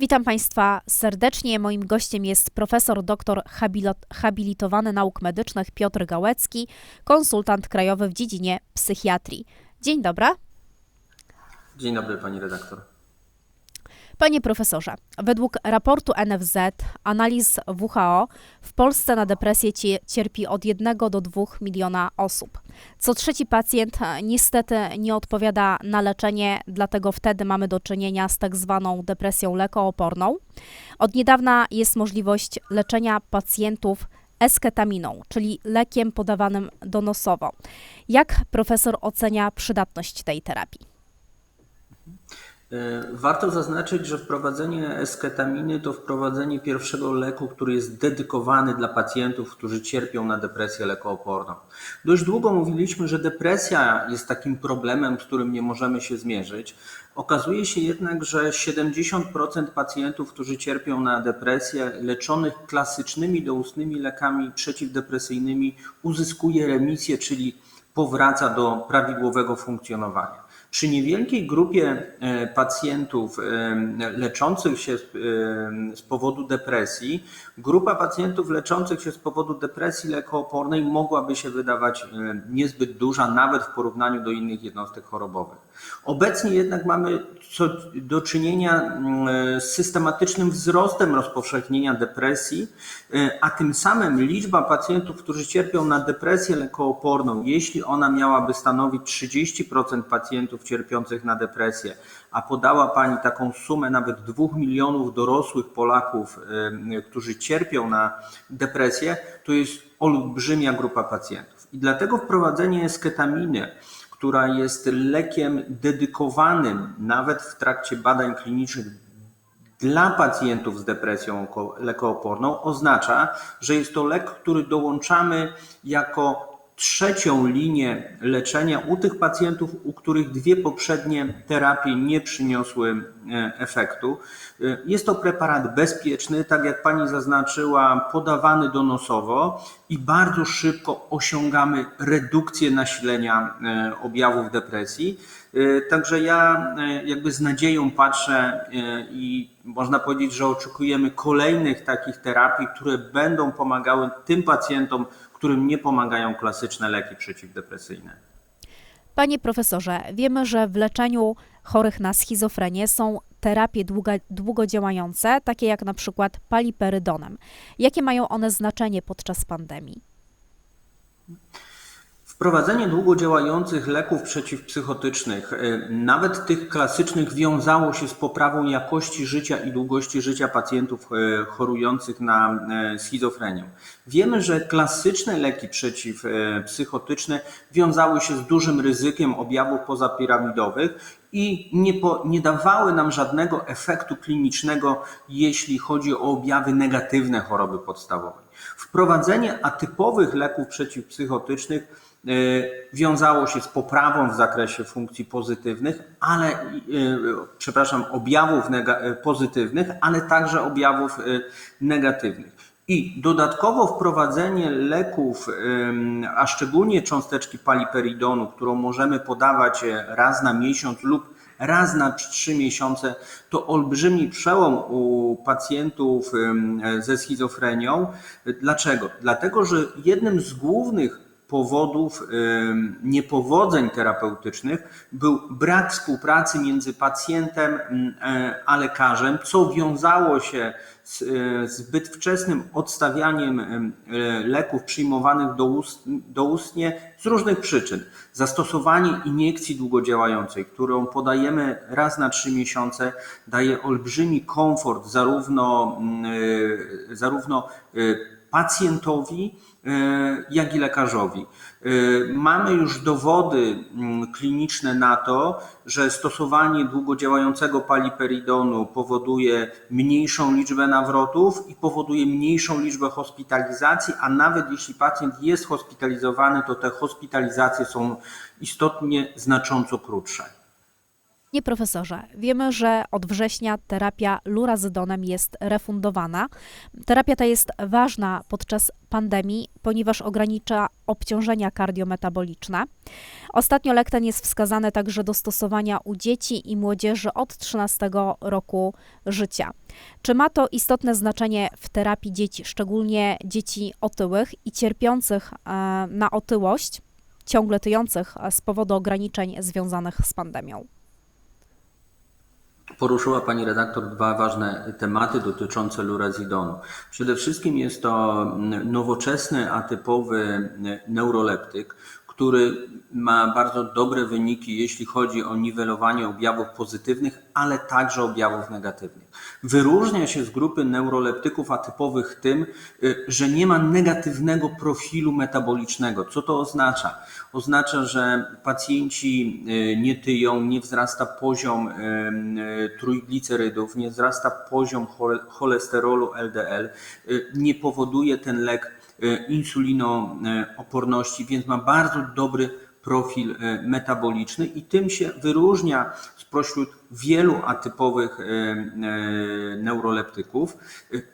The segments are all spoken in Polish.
Witam Państwa serdecznie. Moim gościem jest profesor doktor habilitowany nauk medycznych Piotr Gałecki, konsultant krajowy w dziedzinie psychiatrii. Dzień dobry. Dzień dobry pani redaktor. Panie profesorze, według raportu NFZ, analiz WHO, w Polsce na depresję cie- cierpi od 1 do 2 miliona osób. Co trzeci pacjent e, niestety nie odpowiada na leczenie, dlatego wtedy mamy do czynienia z tak zwaną depresją lekooporną. Od niedawna jest możliwość leczenia pacjentów esketaminą, czyli lekiem podawanym donosowo. Jak profesor ocenia przydatność tej terapii? E, Warto zaznaczyć, że wprowadzenie esketaminy to wprowadzenie pierwszego leku, który jest dedykowany dla pacjentów, którzy cierpią na depresję lekooporną. Dość długo mówiliśmy, że depresja jest takim problemem, z którym nie możemy się zmierzyć. Okazuje się jednak, że 70% pacjentów, którzy cierpią na depresję, leczonych klasycznymi doustnymi lekami przeciwdepresyjnymi, uzyskuje remisję, czyli powraca do prawidłowego funkcjonowania. Przy niewielkiej grupie e, pacjentów e, leczących się z, e, z powodu depresji, grupa pacjentów leczących się z powodu depresji lekoopornej mogłaby się wydawać niezbyt duża, nawet w porównaniu do innych jednostek chorobowych. Obecnie jednak mamy do czynienia mm, z systematycznym wzrostem rozpowszechnienia depresji, a tym samym liczba pacjentów, którzy cierpią na depresję lekooporną, jeśli ona miałaby stanowić 30% pacjentów cierpiących na depresję, a podała Pani taką sumę nawet 2 milionów dorosłych Polaków, którzy cierpią na depresję, to jest olbrzymia grupa pacjentów. I dlatego wprowadzenie esketaminy, która jest lekiem dedykowanym nawet w trakcie badań klinicznych dla pacjentów z depresją lekooporną oznacza, że jest to lek, który dołączamy jako trzecią linię leczenia u tych pacjentów, u których dwie poprzednie terapie nie przyniosły e, efektu. E, Jest to preparat bezpieczny, tak jak pani zaznaczyła, podawany donosowo i bardzo szybko osiągamy redukcję nasilenia e, objawów depresji. Także ja jakby z nadzieją patrzę i można powiedzieć, że oczekujemy kolejnych takich terapii, które będą pomagały tym pacjentom, którym nie pomagają klasyczne leki przeciwdepresyjne. Panie profesorze, wiemy, że w leczeniu chorych na schizofrenię są terapie długa, długodziałające, takie jak na przykład paliperydonem. Jakie mają one znaczenie podczas pandemii? Wprowadzenie długodziałających leków przeciwpsychotycznych, y, nawet tych klasycznych, wiązało się z poprawą jakości życia i długości życia pacjentów y, chorujących na y, schizofrenię. Wiemy, że klasyczne leki przeciwpsychotyczne wiązały się z dużym ryzykiem objawów pozapiramidowych i nie, po, nie dawały nam żadnego efektu klinicznego, jeśli chodzi o objawy negatywne choroby podstawowej. Wprowadzenie atypowych leków przeciwpsychotycznych wiązało się z poprawą w zakresie funkcji pozytywnych, ale przepraszam, objawów pozytywnych, ale także objawów negatywnych. I dodatkowo wprowadzenie leków, a szczególnie cząsteczki paliperidonu, którą możemy podawać raz na miesiąc lub raz na trzy miesiące, to olbrzymi przełom u pacjentów ze schizofrenią. Dlaczego? Dlatego, że jednym z głównych powodów niepowodzeń terapeutycznych był brak współpracy między pacjentem a lekarzem, co wiązało się z zbyt wczesnym odstawianiem leków przyjmowanych doustnie z różnych przyczyn. Zastosowanie iniekcji długodziałającej, którą podajemy raz na trzy miesiące, daje olbrzymi komfort zarówno, zarówno pacjentowi, jak i lekarzowi. Mamy już dowody kliniczne na to, że stosowanie długodziałającego paliperidonu powoduje mniejszą liczbę nawrotów i powoduje mniejszą liczbę hospitalizacji, a nawet jeśli pacjent jest hospitalizowany, to te hospitalizacje są istotnie znacząco krótsze. Panie profesorze, wiemy, że od września terapia lurazydonem jest refundowana. Terapia ta jest ważna podczas pandemii, ponieważ ogranicza obciążenia kardiometaboliczne. Ostatnio lek ten jest wskazany także do stosowania u dzieci i młodzieży od 13 roku życia. Czy ma to istotne znaczenie w terapii dzieci, szczególnie dzieci otyłych i cierpiących e, na otyłość, ciągle tyjących z powodu ograniczeń związanych z pandemią? Poruszyła Pani redaktor dwa ważne tematy dotyczące lurazidonu. Przede wszystkim jest to nowoczesny, atypowy neuroleptyk, który ma bardzo dobre wyniki, jeśli chodzi o niwelowanie objawów pozytywnych, ale także objawów negatywnych. Wyróżnia się z grupy neuroleptyków atypowych tym, y, że nie ma negatywnego profilu metabolicznego. Co to oznacza? Oznacza, że pacjenci y, nie tyją, nie wzrasta poziom y, trójglicerydów, nie wzrasta poziom chole- cholesterolu LDL, nie powoduje ten lek insulinooporności, więc ma bardzo dobry profil y, metaboliczny i tym się wyróżnia spośród wielu atypowych y, y, neuroleptyków.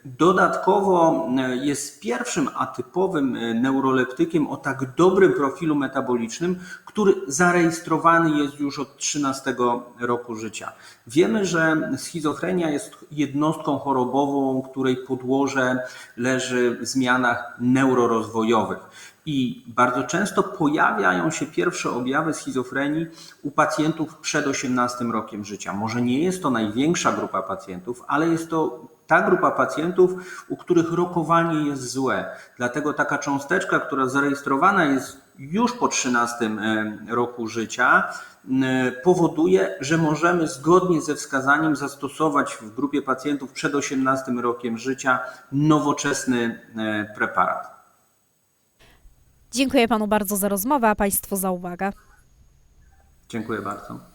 Dodatkowo jest pierwszym atypowym neuroleptykiem o tak dobrym profilu metabolicznym, który zarejestrowany jest już od 13 roku życia. Wiemy, że schizofrenia jest jednostką chorobową, której podłoże leży w zmianach neurorozwojowych. I bardzo często pojawiają się pierwsze objawy schizofrenii u pacjentów przed 18 rokiem życia. Może nie jest to największa grupa pacjentów, ale jest to ta grupa pacjentów, u których rokowanie jest złe. Dlatego taka cząsteczka, która zarejestrowana jest już po 13 roku życia, powoduje, że możemy zgodnie ze wskazaniem zastosować w grupie pacjentów przed 18 rokiem życia nowoczesny e, preparat. Dziękuję panu bardzo za rozmowę, a państwu za uwagę. Dziękuję bardzo.